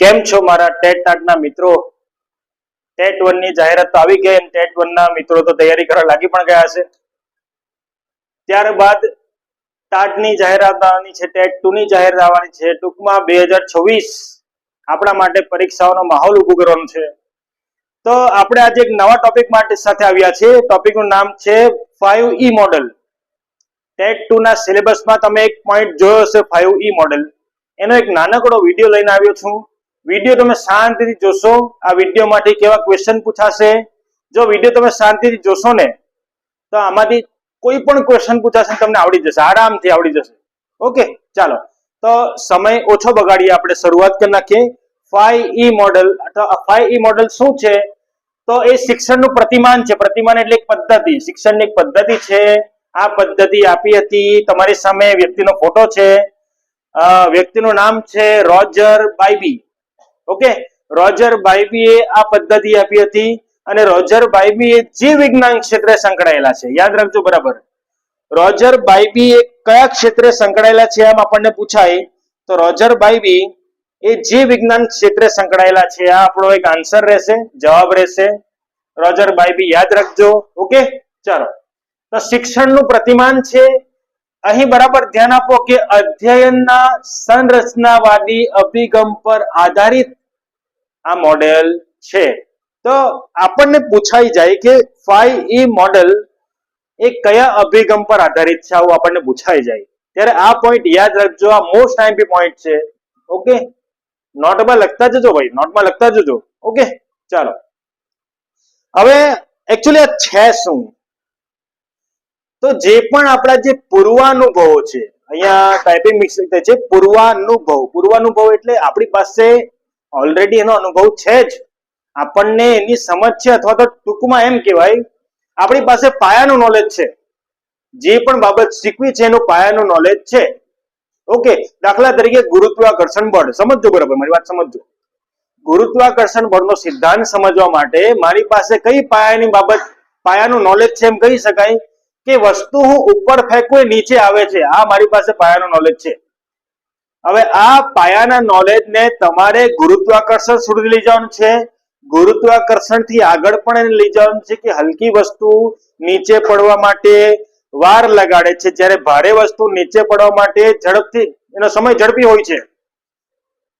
કેમ છો મારા ટેટ ટાટના મિત્રો? ટેટ વનની જાહેરાત તો આવી ગઈ ટેટ વન ના મિત્રો તો તૈયારી કરવા લાગી પણ ગયા હશે. ત્યારબાદ ટાટની જાહેરાત આવવાની છે ટેટ ટુ ની જાહેરાત આવવાની છે. ટૂંકમાં બે હજાર છવ્વીસ આપણા માટે પરીક્ષાઓનો માહોલ ઊભો કરવાનો છે. તો આપણે આજે એક નવા ટોપિક માટે સાથે આવ્યા છીએ. ટોપિકનું નામ છે five E model TET two ના સિલેબસમાં તમે એક પોઈન્ટ જોયો હશે ફાઈવ ઈ મોડલ એનો એક નાનકડો વીડિયો લઈને આવ્યો છું. વીડિયો તમે શાંતિથી જોશો. આ વિડીયોમાંથી કેવા ક્વેશ્ચન પૂછાશે? જો વીડિયો તમે શાંતિથી જોશો ને, તો આમાંથી કોઈ પણ ક્વેશ્ચન પૂછાશે તમને આવડી જશે. આરામથી આવડી જશે. ઓકે ચાલો. તો સમય ઓછો બગાડીએ, આપણે શરૂઆત કરી નાખીએ. Five E model five E model શું છે? તો એ શિક્ષણનું પ્રતિમાન છે. પ્રતિમાન એટલે એક પદ્ધતિ. શિક્ષણની એક પદ્ધતિ છે. આ પદ્ધતિ આપી હતી તમારી સામે વ્યક્તિનો ફોટો છે. વ્યક્તિનું નામ છે રોજર બાઈબી ઓકે? રોજર બાઇબીએ આ પદ્ધતિ આપી હતી અને રોજર બાઈબી એ જીવ વિજ્ઞાન ક્ષેત્રે સંકળાયેલા છે, યાદ રાખજો બરાબર. રોજર બાઇબી એ કયા ક્ષેત્રે સંકળાયેલા છે આમ આપણને પૂછાય. તો રોજર બાઇબી એ જીવ વિજ્ઞાન ક્ષેત્રે સંકળાયેલા છે, આ આપણો એક આન્સર રહેશે, જવાબ રહેશે. રોજર બાઇબી યાદ રાખજો, ઓકે? ચાલો. તો શિક્ષણનું પ્રતિમાન છે, અહીં બરાબર ધ્યાન આપો કે અધ્યયનના સંરચનાવાદી અભિગમ પર આધારિત આ મોડેલ છે. તો આપણને પૂછાઈ જાય કે ફાઈવ ઈ મોડેલ એ કયા અભિગમ પર આધારિત છે આવું આપણને પૂછાઈ જાય. ત્યારે આ પોઈન્ટ યાદ રાખજો, આ મોસ્ટ આઈમ્પી પોઈન્ટ છે. ઓકે નોટમાં લખતા જજો ભાઈ નોટમાં લખતા જજો. ઓકે ચાલો. હવે એકચ્યુઅલી આ છે શું? તો જે પણ આપણા જે પૂર્વાનુભવો છે, અહીંયા ટાઈપિંગ મિક્સ છે, પૂર્વાનુભવ. પૂર્વાનુભવ એટલે આપણી પાસે ઓલરેડી એનો અનુભવ છે જ. આપણને એની સમજ છે અથવા તો ટૂંકમાં એમ કહેવાય, આપણી પાસે પાયાનું નોલેજ છે. જે પણ બાબત શીખવી છે એનું પાયાનું નોલેજ છે. ઓકે દાખલા તરીકે ગુરુત્વાકર્ષણ બળ. સમજજો બરાબર, મારી વાત સમજજો. ગુરુત્વાકર્ષણ બળનો સિદ્ધાંત સમજવા માટે મારી પાસે કઈ પાયાની બાબત, પાયાનું નોલેજ છે એમ કહી શકાય કે વસ્તુ હું ઉપર ફેંકું નીચે આવે છે. આ મારી પાસે પાયાનું નોલેજ છે. હવે આ પાયાના નોલેજ ને તમારે ગુરુત્વાકર્ષણ સુધી લઈ જવાનું છે. ગુરુત્વાકર્ષણથી આગળ પણ એને લઈ જવાનું છે કે હલકી વસ્તુ નીચે પડવા માટે વાર લગાડે છે. જ્યારે ભારે વસ્તુ નીચે પડવા માટે ઝડપથી, એનો સમય ઝડપી હોય છે.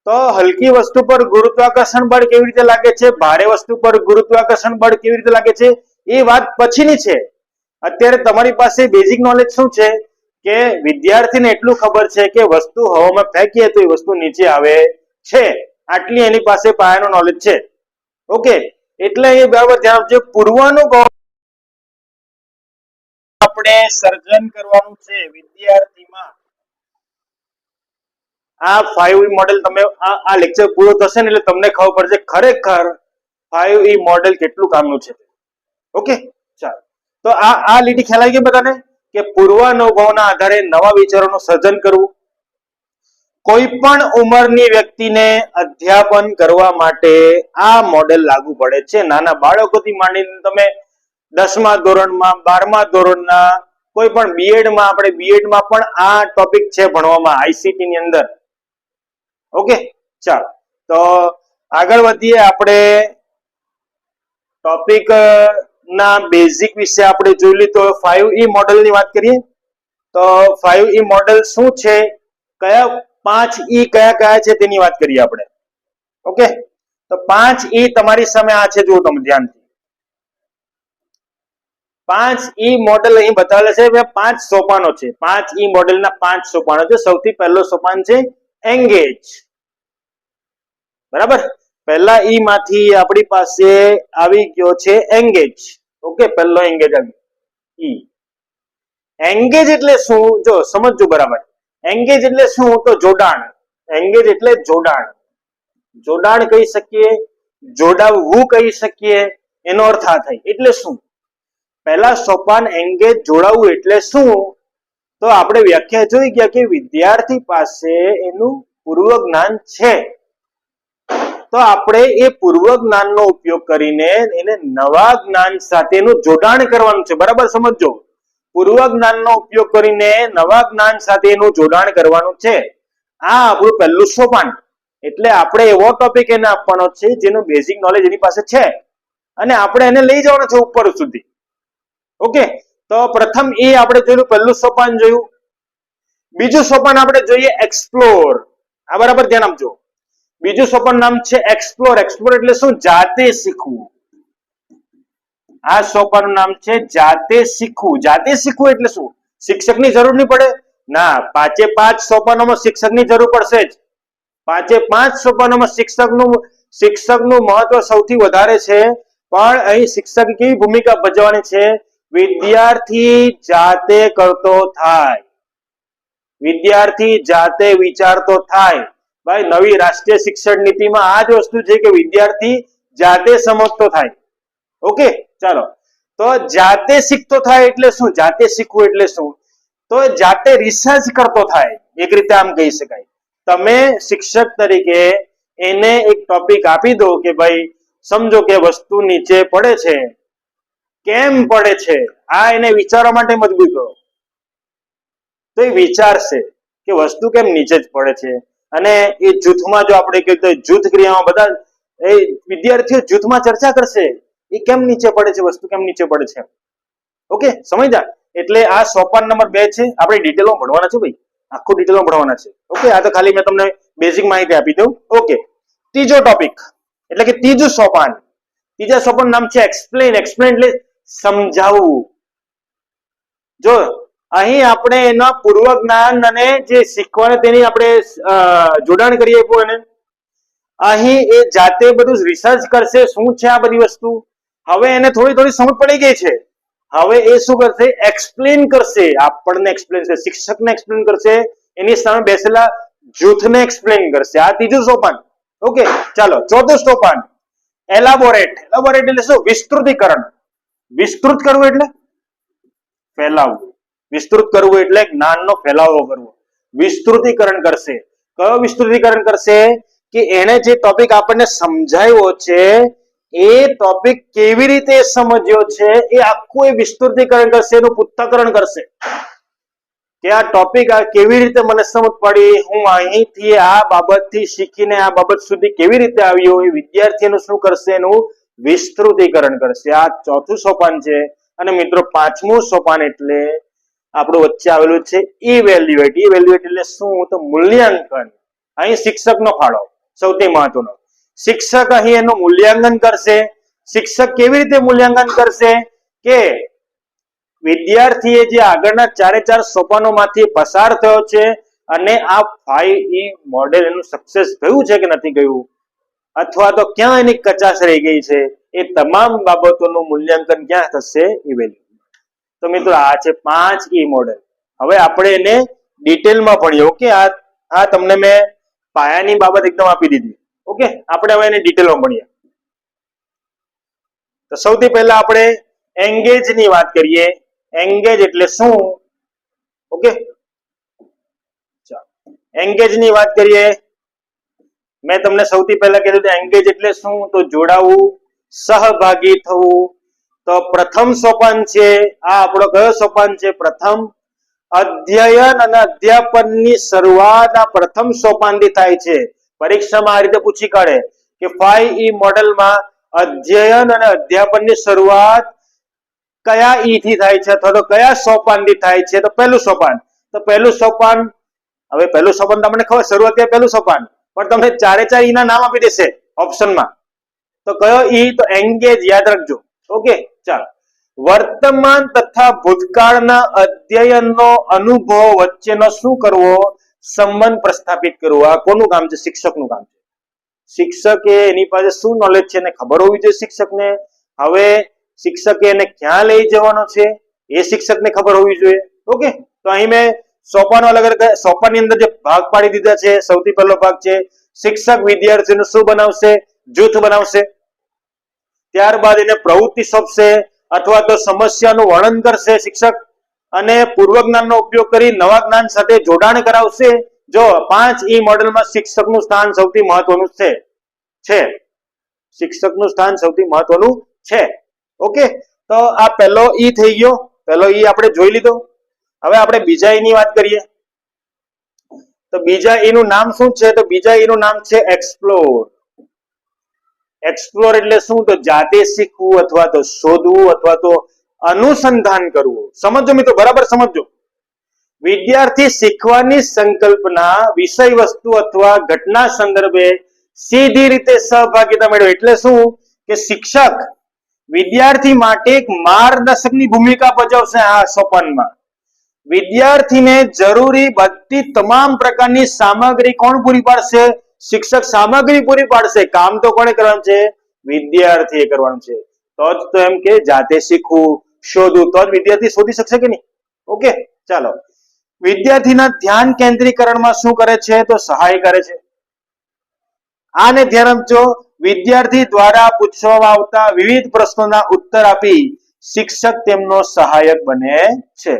તો હલકી વસ્તુ પર ગુરુત્વાકર્ષણ બળ કેવી રીતે લાગે છે? ભારે વસ્તુ પર ગુરુત્વાકર્ષણ બળ કેવી રીતે લાગે છે? એ વાત પછીની છે. અત્યારે તમારી પાસે બેઝિક નોલેજ શું છે? કે વિદ્યાર્થીને એટલું ખબર છે કે વસ્તુ હવામાં ફેંકીએ તો એ વસ્તુ નીચે આવે છે. આટલી એની પાસે પાયાનો નોલેજ છે. ઓકે એટલે એ બરાબર ધ્યાન આપજો પૂર્વાનુભવ આપણે સર્જન કરવાનું છે વિદ્યાર્થીમાં, આ ફાઈવ મોડેલ તમે આ લેક્ચર પૂરો થશે ને એટલે તમને ખબર પડશે ખરેખર ફાઈવ ઈ મોડેલ કેટલું કામનું છે. ઓકે ચાલો. તો આ આ લીટી ખ્યાલ આવી ગઈ બધાને? કે પૂર્વાનુભવના આધારે નવા વિચારોનું સર્જન કરવું. કોઈ પણ ઉંમરની વ્યક્તિને અધ્યાપન કરવા માટે આ મોડેલ લાગુ પડે છે. નાના બાળકોથી માંડીને તમે દસમા ધોરણમાં, બારમા ધોરણના, કોઈ પણ બીએડમાં આપણે બીએડમાં પણ આ ટોપિક છે ભણવામાં આઈસીટી ની અંદર. ઓકે? ચાલો. તો આગળ વધીએ આપણે ટોપિક ના બેઝિક વિશે આપણે જોઈ લઈએ તો ફાઈવ ઈ મોડેલની વાત કરીએ, તો ફાઈવ ઈ મોડેલ શું છે? કયા પાંચ ઈ કયા કયા છે તેની વાત કરીએ આપણે. ઓકે? તો પાંચ ઈ તમારી સામે આ છે, જુઓ તમે ધ્યાનથી. પાંચ ઈ મોડેલ અહીં બતાવેલા છે પાંચ સોપાનો છે. પાંચ ઈ મોડેલના પાંચ સોપાનો છે. સૌથી પહેલો સોપાન છે એંગેજ બરાબર? પહેલા ઈ માંથી આપણી પાસે આવી ગયો છે એંગેજ ઓકે પહેલો એંગેજ આવી ઈ એંગેજ એટલે શું? જો, સમજજો બરાબર. એંગેજ એટલે શું? તો જોડાણ. એંગેજ એટલે જોડાણ. જોડાણ કહી શકીએ, જોડાવવું કહી શકીએ, એનો અર્થ આ થાય. એટલે શું? પહેલા સોપાન એંગેજ જોડાવવું એટલે શું? તો આપણે વ્યાખ્યા જોઈ ગયા કે વિદ્યાર્થી પાસે એનું પૂર્વ જ્ઞાન છે. તો આપણે એ પૂર્વ જ્ઞાનનો ઉપયોગ કરીને એને નવા જ્ઞાન સાથેનું જોડાણ કરવાનું છે. બરાબર સમજો પૂર્વ જ્ઞાનનો ઉપયોગ કરીને નવા જ્ઞાન સાથેનું જોડાણ કરવાનું છે. આ આપણું પહેલું સોપાન. એટલે આપણે એવો ટોપિક એને આપવાનો છે જેનું બેઝિક નોલેજ એની પાસે છે. અને આપણે એને લઈ જવાનો છે ઉપર સુધી. ઓકે? તો પ્રથમ એ આપણે જોયું પહેલું સોપાન જોયું. બીજું સોપાન આપણે જોઈએ એક્સપ્લોર આ બરાબર ધ્યાન આપજો. બીજું સોપાન નામ છે એક્સપ્લોર એક્સપ્લોર એટલે શું? જાતે શીખવું. આ સોપાનું નામ છે જાતે શીખવું. જાતે શીખવું એટલે શું? શિક્ષકની જરૂર નહીં પડે? ના, પાંચે પાંચ સોપાનોમાં શિક્ષકની જરૂર પડશે જ. પાંચે પાંચ સોપાનોમાં શિક્ષકનું શિક્ષકનું મહત્વ સૌથી વધારે છે. પણ અહીં શિક્ષક કેવી ભૂમિકા ભજવવાની છે? વિદ્યાર્થી જાતે કરતો થાય. વિદ્યાર્થી જાતે વિચારતો થાય. ભાઈ, નવી રાષ્ટ્રીય શિક્ષણ નીતિમાં આ જ વસ્તુ છે કે વિદ્યાર્થી જાતે સમજતો થાય. ઓકે? ચાલો. તો જાતે શીખતો થાય એટલે શું? જાતે શીખવું એટલે શું? તો જાતે રિસર્ચ કરતો થાય. એક રીતે આમ કહી શકાય. તમે શિક્ષક તરીકે એને એક ટોપિક આપી દો કે ભાઈ, સમજો કે વસ્તુ નીચે પડે છે. કેમ પડે છે? આ એને વિચારવા માટે મજબૂર કરો. તો એ વિચારશે કે વસ્તુ કેમ નીચે જ પડે છે? અને એ જૂથમાં જો આપણે કહીએ તો જૂથ ક્રિયામાં બધા એ વિદ્યાર્થીઓ જૂથમાં ચર્ચા કરશે, એ કેમ નીચે પડે છે, વસ્તુ કેમ નીચે પડે છે? ઓકે, સમજ્યા? એટલે આ સોપાન નંબર બે છે, આપણે ડિટેલમાં ભણવાના છે ભાઈ. આખું ડિટેલમાં ભણવાના છે. ઓકે, આ તો ખાલી મેં તમને બેઝિક માહિતી આપી દઉં. ઓકે, ત્રીજો ટોપિક એટલે કે ત્રીજું સોપાન. ત્રીજા સોપાન નામ છે એક્સપ્લેન એક્સપ્લેન એટલે સમજાવવું જો અહીં આપણે એના પૂર્વ જ્ઞાન અને જે શીખવાને તેની આપણે જોડાણ કરીએ એને. અહીં એ જાતે બધું રિસર્ચ કરશે શું છે આ બધી વસ્તુ. હવે એને થોડી થોડી સમજ પડી ગઈ છે. હવે એ શું કરશે? એક્સપ્લેન કરશે. આપણને એક્સપ્લેન કરશે, શિક્ષકને એક્સપ્લેન કરશે. એની સામે બેસેલા જૂથને એક્સપ્લેન કરશે. આ ત્રીજું સોપાન. ઓકે ચાલો. ચોથું સોપાન. એલાબોરેટ એલાબોરેટ એટલે શું? વિસ્તૃતીકરણ. વિસ્તૃત કરવું એટલે? ફેલાવવું. વિસ્તૃત કરવું એટલે જ્ઞાનનો ફેલાવો કરવો. વિસ્તૃતીકરણ કરશે. કયો વિસ્તૃતીકરણ કરશે? કે એને જે ટોપિક આપણને સમજાવ્યો છે, એ ટોપિક કેવી રીતે સમજ્યો છે, એ આખું એ વિસ્તૃતીકરણ કરશે, એનું પૃથ્થકરણ કરશે. કે આ ટોપિક કેવી રીતે મને સમજ પડી? હું અહીંથી આ બાબતથી શીખીને આ બાબત સુધી કેવી રીતે આવ્યો? એ વિદ્યાર્થીનું શું કરશે એનું વિસ્તૃતીકરણ કરશે. આ ચોથું સોપાન છે. અને મિત્રો, પાંચમું સોપાન એટલે આપણું વચ્ચે આવેલું છે ઇવેલ્યુએટ ઇવેલ્યુએટ એટલે શું? તો મૂલ્યાંકન. અહીં શિક્ષકનો ફાળો. સૌથી મહત્વનો. શિક્ષક અહીં એનું મૂલ્યાંકન કરશે. શિક્ષક કેવી રીતે મૂલ્યાંકન કરશે? કે વિદ્યાર્થીએ જે આગળના ચારે ચાર સોપાનોમાંથી પસાર થયો છે અને આ ફાઈવ ઈ મોડેલ એનું સક્સેસ થયું છે કે નથી ગયું? અથવા તો ક્યાં એની કચાશ રહી ગઈ છે? એ તમામ બાબતોનું મૂલ્યાંકન ક્યાં થશે? ઇવેલ્યુ તો મિત્રો આ છે પાંચ ઈ મોડેલ હવે આપણે એને ડિટેલમાં ભણીએ ઓકે આ આ તમને મેં પાયાની બાબત એકદમ આપી દીધી ઓકે આપણે હવે એને ડિટેલમાં ભણીએ. તો સૌથી પહેલા આપણે એંગેજની વાત કરીએ. એંગેજ એટલે શું? ઓકે એંગેજની વાત કરીએ. મેં તમને સૌથી પહેલા કીધું એંગેજ એટલે શું? તો જોડાવું, સહભાગી થવું તો પ્રથમ સોપાન છે, આ આપણો કયો સોપાન છે? પ્રથમ અધ્યયન અને અધ્યાપનની શરૂઆત આ પ્રથમ સોપાનથી થાય છે. પરીક્ષામાં આ રીતે પૂછી કાઢે કે ફાઈવ ઈ મોડેલમાં અધ્યયન અને અધ્યાપનની શરૂઆત કયા ઈ થી થાય છે અથવા તો કયા સોપાનથી થાય છે? તો પહેલું સોપાન. તો પહેલું સોપાન, હવે પહેલું સોપાન તમને ખબર, શરૂઆત પહેલું સોપાન. પણ તમને ચારે ચાર ઈ ના નામ આપી દેશે, ઓપ્શનમાં. તો કયો ઈ? તો એન્ગેજ યાદ રાખજો. ઓકે? ચાલો વર્તમાન તથા ભૂતકાળના અધ્યયનનો અનુભવ વચ્ચેનો શું કરવો? સંબંધ પ્રસ્થાપિત કરવો. આ કોનું કામ છે? શિક્ષકનું કામ છે. શિક્ષકે એની પાસે શું નોલેજ છે એને ખબર હોવી જોઈએ શિક્ષકને? હવે શિક્ષકે એને ક્યાં લઈ જવાનો છે? એ શિક્ષકને ખબર હોવી જોઈએ. ઓકે? તો અહીં મેં સોપાનો અલગ અલગ સોપાની અંદર જે ભાગ પાડી દીધા છે, સૌથી પહેલો ભાગ છે, શિક્ષક વિદ્યાર્થીનું શું બનાવશે? જૂથ બનાવશે. ત્યારબાદ એને પ્રવૃત્તિ સોંપશે અથવા તો સમસ્યાનું વર્ણન કરશે શિક્ષક અને પૂર્વ જ્ઞાનનો ઉપયોગ કરી નવા જ્ઞાન સાથે જોડાણ કરાવશે, જો પાંચ ઈ મોડેલમાં શિક્ષકનું સ્થાન સૌથી મહત્વનું છે. છે. શિક્ષકનું સ્થાન સૌથી મહત્વનું છે. ઓકે? તો આ પહેલો ઈ થઈ ગયો. પહેલો ઈ આપણે જોઈ લીધો. હવે આપણે બીજા ઈ ની વાત કરીએ. તો બીજા એનું નામ શું છે? તો બીજા એનું નામ છે એક્સપ્લોર એક્સપ્લોર એટલે શું? તો જાતે શીખવું અથવા તો શોધવું અથવા તો અનુસંધાન કરવું. સમજો મિત્રો, બરાબર સમજો વિદ્યાર્થી શીખવાની સંકલ્પના, વિષય વસ્તુ અથવા ઘટના સંદર્ભે સીધી રીતે સહભાગીતા મેળવે. એટલે શું? કે શિક્ષક વિદ્યાર્થી માટે એક માર્ગદર્શકની ભૂમિકા ભજવશે આ સોપાનમાં. વિદ્યાર્થીને જરૂરી બધી તમામ પ્રકારની સામગ્રી કોણ પૂરી પાડશે? શિક્ષક સામગ્રી પૂરી પાડશે. કામ તો કોને કરવાનું છે? વિદ્યાર્થીએ કરવાનું છે. તો જ તો એમ કે જાતે શીખવું, શોધવું, તો જ વિદ્યાર્થી શોધી શકશે કે નહીં? ઓકે, ચાલો. વિદ્યાર્થીના ધ્યાન કેન્દ્રીકરણમાં શું કરે છે? તો સહાય કરે છે. આને ધ્યાન આપજો. વિદ્યાર્થી દ્વારા પૂછવામાં આવતા વિવિધ પ્રશ્નોના ઉત્તર આપી શિક્ષક તેમનો સહાયક બને છે.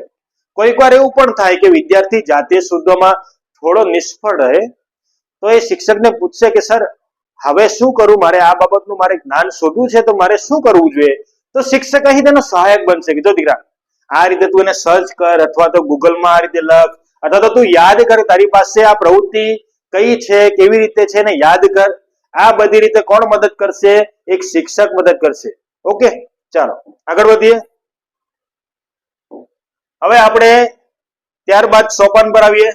કોઈક વાર એવું પણ થાય કે વિદ્યાર્થી જાતે શોધવામાં થોડો નિષ્ફળ રહે તો એ શિક્ષકને પૂછશે કે, સર, હવે શું કરું? મારે આ બાબતનું મારે જ્ઞાન શોધવું છે, તો મારે શું કરવું જોઈએ? તો શિક્ષક અહીં તેનો સહાયક બનશે. કે દીકરા, આ રીતે તું એને સર્ચ કર અથવા તો ગૂગલમાં આ રીતે લખ અથવા તો તું યાદ કર તારી પાસે આ પ્રવૃત્તિ કઈ છે, કેવી રીતે છે ને યાદ કર. આ બધી રીતે કોણ મદદ કરશે? એક શિક્ષક મદદ કરશે. ઓકે, ચાલો, આગળ વધીએ. હવે આપણે ત્યારબાદ સોપાન પર આવીએ.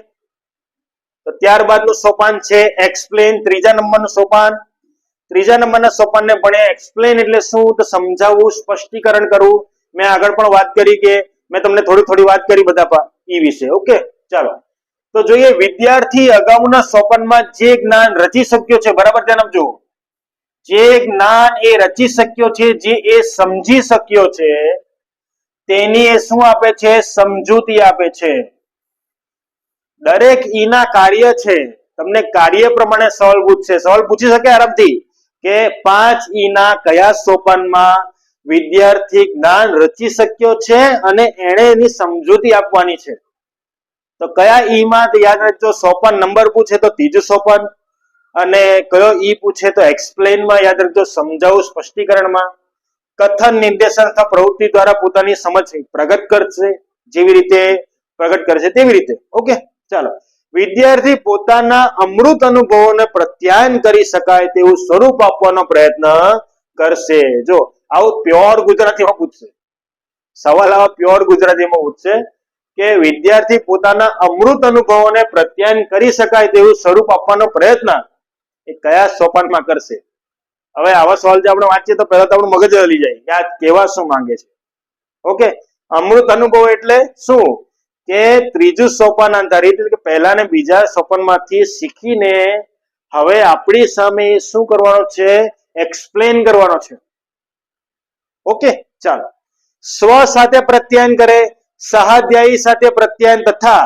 તો ત્યારબાદનું સોપાન છે એક્સપ્લેન ત્રીજા નંબરનું સોપાન. ત્રીજા નંબરના સોપાનને ભણ્યા એક્સપ્લેન એટલે શું? તો સમજાવવું, સ્પષ્ટીકરણ કરવું. મેં આગળ પણ વાત કરી કે મેં તમને થોડી થોડી વાત કરી બધા ઈ વિશે. ઓકે? ચાલો. તો જોઈએ વિદ્યાર્થી અગાઉના સોપાનમાં જે જ્ઞાન રચી શક્યો છે. બરાબર ધ્યાન આપજો. જે જ્ઞાન એ રચી શક્યો છે, જે એ સમજી શક્યો છે, તેની એ શું આપે છે? સમજૂતી આપે છે. દરેક ઈના કાર્ય છે, તમને કાર્ય પ્રમાણે સવાલ પૂછશે. સવાલ પૂછી શકે આરામથી કે પાંચ ઈના કયા સોપાનમાં વિદ્યાર્થી જ્ઞાન રચી શક્યો છે અને એણે એની સમજૂતી આપવાની છે? તો કયા ઈમાં માં યાદ રાખજો, સોપાન નંબર પૂછે તો ત્રીજું સોપાન અને કયો ઈ પૂછે તો એક્સપ્લેનમાં યાદ રાખજો, સમજાવું સ્પષ્ટીકરણમાં. કથન નિર્દેશન અથવા પ્રવૃત્તિ દ્વારા પોતાની સમજ પ્રગટ કરશે, જેવી રીતે પ્રગટ કરશે તેવી રીતે. ઓકે? ચાલો. વિદ્યાર્થી પોતાના અમૃત અનુભવોને પ્રત્યાયન કરી શકાય તેવું સ્વરૂપ આપવાનો પ્રયત્ન કરશે. જો, આવું પ્યોર ગુજરાતીમાં પૂછશે. સવાલ આવા પ્યોર ગુજરાતીમાં પૂછશે કે વિદ્યાર્થી પોતાના અમૃત અનુભવોને પ્રત્યાયન કરી શકાય તેવું સ્વરૂપ આપવાનો પ્રયત્ન એ કયા સોપાનમાં કરશે? હવે આવા સવાલ જે આપણે વાંચીએ તો પહેલા તો આપણું મગજ હલી જાય કે આ કેવા શું માંગે છે? ઓકે, અમૃત અનુભવ એટલે શું? કે ત્રીજું સોપાન આધારિત એટલે કે પહેલા ને બીજા સોપાનમાંથી શીખીને હવે આપણી સામે શું કરવાનો છે? એક્સપ્લેન કરવાનો છે. ઓકે ચાલો. સ્વ સાથે પ્રત્યાયન કરે, સહાધ્યાયી સાથે પ્રત્યાયન તથા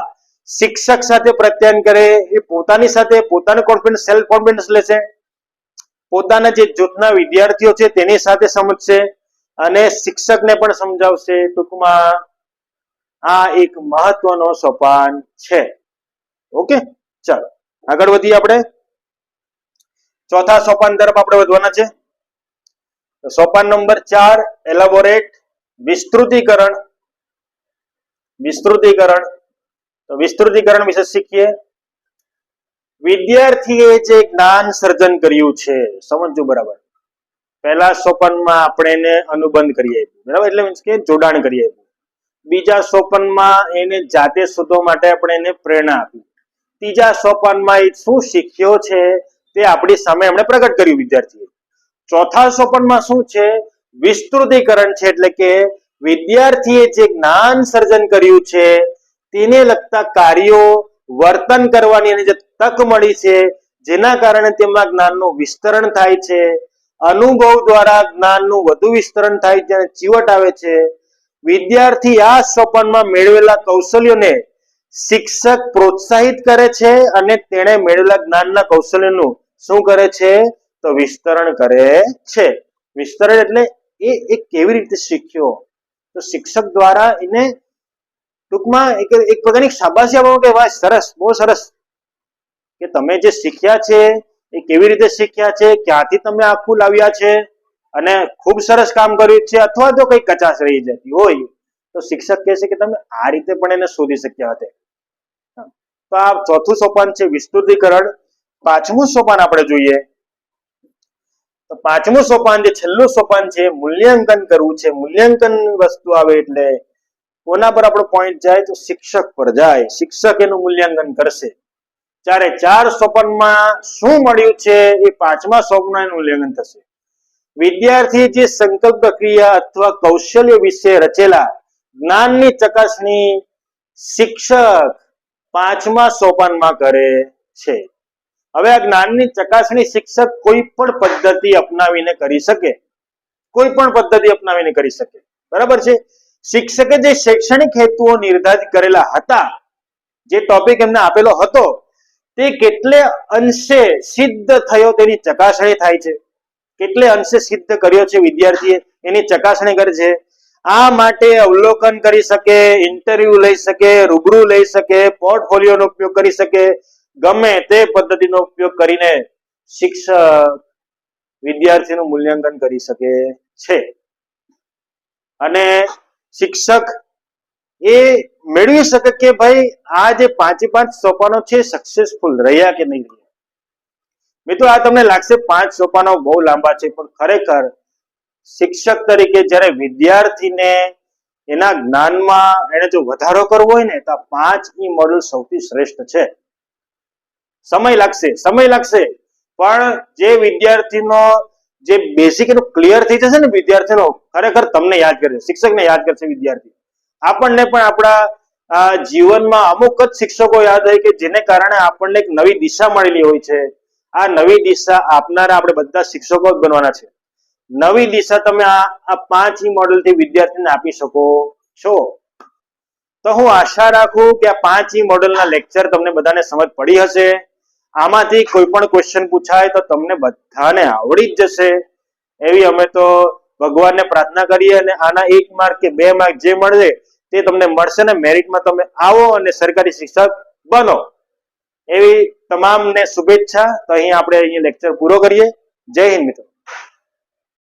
શિક્ષક સાથે પ્રત્યાયન કરે, એ પોતાની સાથે પોતાનું કોન્ફિડન્સ સેલ્ફ કોન્ફિડન્સ લેશે. પોતાના જે જૂથના વિદ્યાર્થીઓ છે તેની સાથે સમજશે અને શિક્ષકને પણ સમજાવશે. ટૂંકમાં આ એક મહત્વનો સોપાન છે. ઓકે? ચાલો, આગળ વધીએ આપણે. ચોથા સોપાન તરફ આપણે વધવાના છે. સોપાન નંબર ચાર, એલાબોરેટ, વિસ્તૃતીકરણ. વિસ્તૃતીકરણ. તો વિસ્તૃતિકરણ વિશે શીખીએ. વિદ્યાર્થીએ જે જ્ઞાન સર્જન કર્યું છે, સમજજો બરાબર. પહેલા સોપાનમાં આપણે એને અનુબંધ કરી આપ્યું. બરાબર? એટલે મીન્સ કે જોડાણ કરી આપ્યું. બીજા સોપાનમાં એને જાતે શોધવા માટે આપણે એને પ્રેરણા આપી. ત્રીજા સોપાનમાં એ શું શીખ્યો છે તે આપણી સામે એમણે પ્રગટ કર્યું, વિદ્યાર્થીએ. ચોથા સોપાનમાં શું છે? વિસ્તૃતિકરણ છે, એટલે કે વિદ્યાર્થીએ જે જ્ઞાન સર્જન કર્યું છે, તેને લગતા કાર્યો વર્તન કરવાની એને જે તક મળી છે, જેના કારણે તેમાં જ્ઞાનનું વિસ્તરણ થાય છે, અનુભવ દ્વારા જ્ઞાનનું વધુ વિસ્તરણ થાય છે, અને ચીવટ આવે છે વિદ્યાર્થી આ સોપાનમાં મેળવેલા કૌશલ્યોને શિક્ષક પ્રોત્સાહિત કરે છે અને તેણે મેળવેલા જ્ઞાનના કૌશલ્યનું શું કરે છે? તો વિસ્તરણ કરે છે. વિસ્તરણ એટલે એ એ કેવી રીતે શીખ્યો? તો શિક્ષક દ્વારા એને ટૂંકમાં એક એક પ્રકારની શાબાશી આપવાનું કે વાહ, સરસ, બહુ સરસ. કે તમે જે શીખ્યા છે, એ કેવી રીતે શીખ્યા છે? ક્યાંથી તમે આખું લાવ્યા છે? અને ખૂબ સરસ કામ કર્યું છે, અથવા તો કઈ કચાશ રહી જતી હોય, તો શિક્ષક કહેશે કે તમે આ રીતે પણ એને શોધી શક્યા હતા. તો આ ચોથું સોપાન છે વિસ્તૃતિકરણ. પાંચમું સોપાન આપણે જોઈએ. તો પાંચમું સોપાન જે છેલ્લું સોપાન છે, મૂલ્યાંકન કરવું છે. મૂલ્યાંકન વસ્તુ આવે એટલે કોના પર આપણો પોઈન્ટ જાય? તો શિક્ષક પર જાય. શિક્ષક એનું મૂલ્યાંકન કરશે. ચારે ચાર સોપાનમાં શું મળ્યું છે, એ પાંચમા સોપાનનું મૂલ્યાંકન થશે. વિદ્યાર્થી જે સંકલ્પ પ્રક્રિયા અથવા કૌશલ્ય વિશે રચેલા જ્ઞાનની ચકાસણી શિક્ષક પાંચમા સોપાનમાં કરે છે. હવે આ જ્ઞાનની ચકાસણી શિક્ષક કોઈ પણ પદ્ધતિ અપનાવીને કરી શકે. કોઈ પણ પદ્ધતિ અપનાવીને કરી શકે. બરાબર છે? શિક્ષકે જે શૈક્ષણિક હેતુઓ નિર્ધારિત કરેલા હતા, જે ટોપિક એમને આપેલો હતો, તે કેટલે અંશે સિદ્ધ થયો તેની ચકાસણી થાય છે. કેટલે અંશે સિદ્ધ કર્યો છે વિદ્યાર્થીએ? એની ચકાસણી કરે છે આ માટે અવલોકન કરી શકે ઇન્ટરવ્યુ લઈ શકે, રૂબરૂ લઈ શકે પોર્ટફોલિયોનો ઉપયોગ કરી શકે, ગમે તે પદ્ધતિનો ઉપયોગ કરીને શિક્ષક વિદ્યાર્થીનું મૂલ્યાંકન કરી શકે છે. અને શિક્ષક એ મેળવી શકે કે ભાઈ આ જે પાંચે પાંચ સોપાનો છે સક્સેસફુલ રહ્યા કે નહીં રહ્યા? મિત્રો, આ તમને લાગશે પાંચ સોપાનો બહુ લાંબા છે, પણ ખરેખર શિક્ષક તરીકે જ્યારે વિદ્યાર્થીને એના જ્ઞાનમાં એને જો વધારો કરવો હોય ને, તો આ પાંચ ઈ મોડલ સૌથી શ્રેષ્ઠ છે. સમય લાગશે સમય લાગશે. પણ જે વિદ્યાર્થીનો, જે બેસિક એનું ક્લિયર થઈ જશે ને વિદ્યાર્થીનો, ખરેખર તમને યાદ કરશે, શિક્ષકને યાદ કરશે વિદ્યાર્થી. આપણને પણ આપણા જીવનમાં અમુક જ શિક્ષકો યાદ હોય કે જેને કારણે આપણને એક નવી દિશા મળેલી હોય છે. આ નવી દિશા આપનારા આપણે બધા શિક્ષકો જ બનવાના છે. નવી દિશા તમે આ પાંચ મોડલથી વિદ્યાર્થીને આપી શકો છો. તો હું આશા રાખું કે આ પાંચ મોડેલના લેક્ચર તમને બધાને સમજ પડી હશે. આમાંથી કોઈ પણ ક્વેશ્ચન પૂછાય તો તમને બધાને આવડી જ જશે. એવી અમે તો ભગવાનને પ્રાર્થના કરીએ અને આના એક માર્ક કે બે માર્ક જે મળશે તે તમને મળશે ને મેરિટમાં તમે આવો અને સરકારી શિક્ષક બનો. એવી તમામને શુભેચ્છા. તો અહીં આપણે અહીં લેક્ચર પૂરો કરીએ. જય હિન્દ મિત્રો.